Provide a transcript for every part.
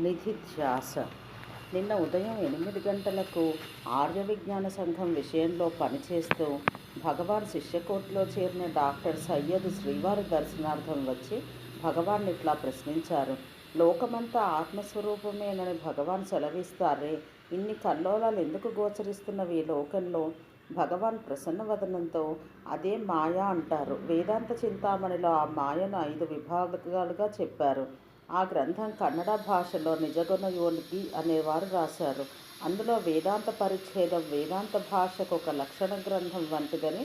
నిధిధ్యాస నిన్న ఉదయం ఎనిమిది గంటలకు ఆర్య విజ్ఞాన సంఘం విషయంలో పనిచేస్తూ భగవాన్ శిష్యకోట్లో చేరిన డాక్టర్ సయ్యద్ శ్రీవారి దర్శనార్థం వచ్చి భగవాన్ ఇట్లా ప్రశ్నించారు. లోకమంతా ఆత్మస్వరూపమేనని భగవాన్ సెలవిస్తారే ఇన్ని కల్లోలాలు ఎందుకు గోచరిస్తున్నవి ఈ లోకంలో? భగవాన్ ప్రసన్నవదనంతో అదే మాయ అంటారు. వేదాంత చింతామణిలో ఆ మాయను ఐదు విభాగాలుగా చెప్పారు. ఆ గ్రంథం కన్నడ భాషలో నిజగుణ యోగి అనేవారు రాశారు. అందులో వేదాంత పరిచ్ఛేదం వేదాంత భాషకు ఒక లక్షణ గ్రంథం వంటిదని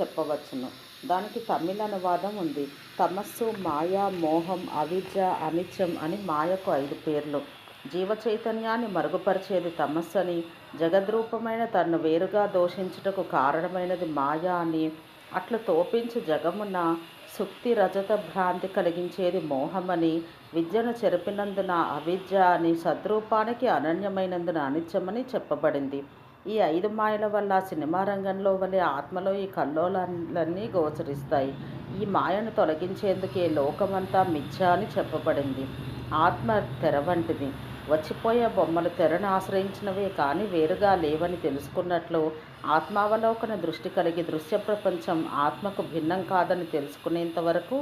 చెప్పవచ్చును. దానికి తమిళ అనువాదం ఉంది. తమస్సు మాయా మోహం అవిద్య అనిత్యం అని మాయకు ఐదు పేర్లు. జీవ చైతన్యాన్ని మరుగుపరిచేది తమస్సు అని జగద్రూపమైన తన్ను వేరుగా దోషించుటకు కారణమైనది మాయా అని అట్లు తోపించు జగమున సుక్తి రజత భ్రాంతి కలిగించేది మోహమని. విద్యను చెరిపినందున అవిద్య అని సద్రూపానికి అనన్యమైనందున అనిత్యమని చెప్పబడింది. ఈ ఐదు మాయల వల్ల సినిమా రంగంలో వలె ఆత్మలో ఈ కల్లోలన్నీ గోచరిస్తాయి. ఈ మాయను తొలగించేందుకే లోకమంతా మిథ్య అని చెప్పబడింది. ఆత్మ తెర వంటిది. వచ్చిపోయే బొమ్మలు తెరను ఆశ్రయించినవే కానీ వేరుగా లేవని తెలుసుకున్నట్లు ఆత్మావలోకన దృష్టి కలిగి దృశ్య ప్రపంచం ఆత్మకు భిన్నం కాదని తెలుసుకునేంత వరకు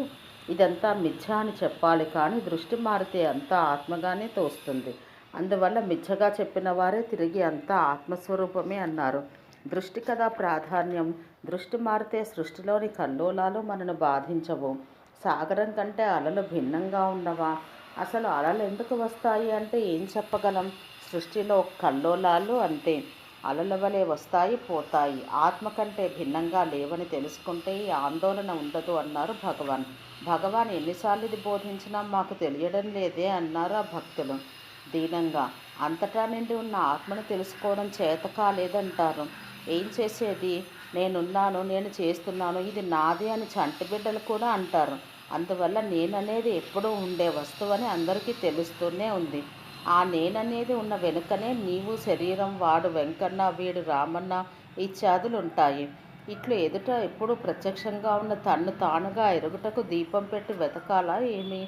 ఇదంతా మిథ్య అని చెప్పాలి కానీ దృష్టి మారితే అంతా ఆత్మగానే తోస్తుంది. అందువల్ల మిథ్యగా చెప్పిన వారే తిరిగి అంతా ఆత్మస్వరూపమే అన్నారు. దృష్టి కదా ప్రాధాన్యం. దృష్టి మారితే సృష్టిలోని కల్లోలాలు మనను బాధించవు. సాగరం కంటే అలలు భిన్నంగా ఉండవా అసలు అలలు ఎందుకు వస్తాయి అంటే ఏం చెప్పగలం? సృష్టిలో కల్లోలాలు అంతే. అలల వలె వస్తాయి పోతాయి. ఆత్మ కంటే భిన్నంగా లేవని తెలుసుకుంటే ఈ ఆందోళన ఉండదు అన్నారు భగవాన్. భగవాన్ ఎన్నిసార్లు ఇది బోధించినా మాకు తెలియడం లేదే అన్నారు ఆ భక్తులు. దీనంగా అంతటా నిండి ఉన్న ఆత్మను తెలుసుకోవడం చేత కాలేదంటారు. ఏం చేసేది? నేనున్నాను నేను చేస్తున్నాను ఇది నాది అని చంటిబిడ్డలు కూడా అంటారు. అందువల్ల నేననేది ఎప్పుడూ ఉండే వస్తువు అని అందరికీ తెలుస్తూనే ఉంది. ఆ నేననేది ఉన్న వెనుకనే నీవు శరీరం వాడు వెంకన్న వీడు రామన్న ఇత్యాదులు ఉంటాయి ఇట్లు ఎదుట ఎప్పుడు ప్రత్యక్షంగా ఉన్న తన్ను తానుగా ఎరుగుటకు దీపం పెట్టి వెతకాలా ఏమి?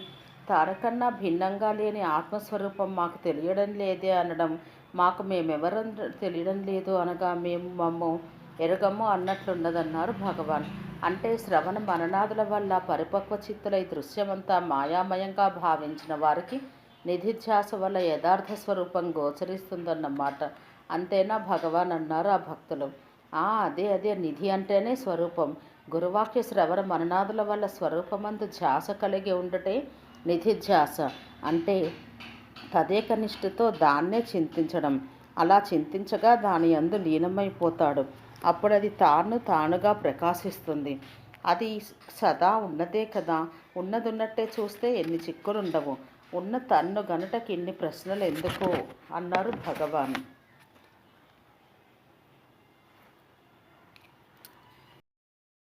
తారకన్నా భిన్నంగా లేని ఆత్మస్వరూపం మాకు తెలియడం లేదే అనడం మాకు మేమెవరం తెలియడం లేదు అనగా మేము మమ్ము ఎరగము అన్నట్లున్నదన్నారు భగవాన్. అంటే శ్రవణ మననాదుల వల్ల పరిపక్వ చిత్తులై దృశ్యమంతా మాయామయంగా భావించిన వారికి నిధిధ్యాస వల్ల యథార్థ స్వరూపం గోచరిస్తుందన్నమాట అంతేనా భగవాన్ అన్నారు ఆ భక్తులు. ఆ అదే అదే నిధి అంటేనే స్వరూపం. గురువాక్య శ్రవణ మననాదుల వల్ల స్వరూపమందు ధ్యాస కలిగి ఉండటే నిధిధ్యాస. అంటే తదేకనిష్ఠతో దాన్నే చింతించడం. అలా చింతించగా దాని అందు లీనమైపోతాడు. అప్పుడు అది తాను తానుగా ప్రకాశిస్తుంది. అది సదా ఉన్నదే కదా. ఉన్నదున్నట్టే చూస్తే ఎన్ని చిక్కులుండవు. ఉన్న తన్ను గనుటకి ఇన్ని ప్రశ్నలు ఎందుకు అన్నారు భగవాన్.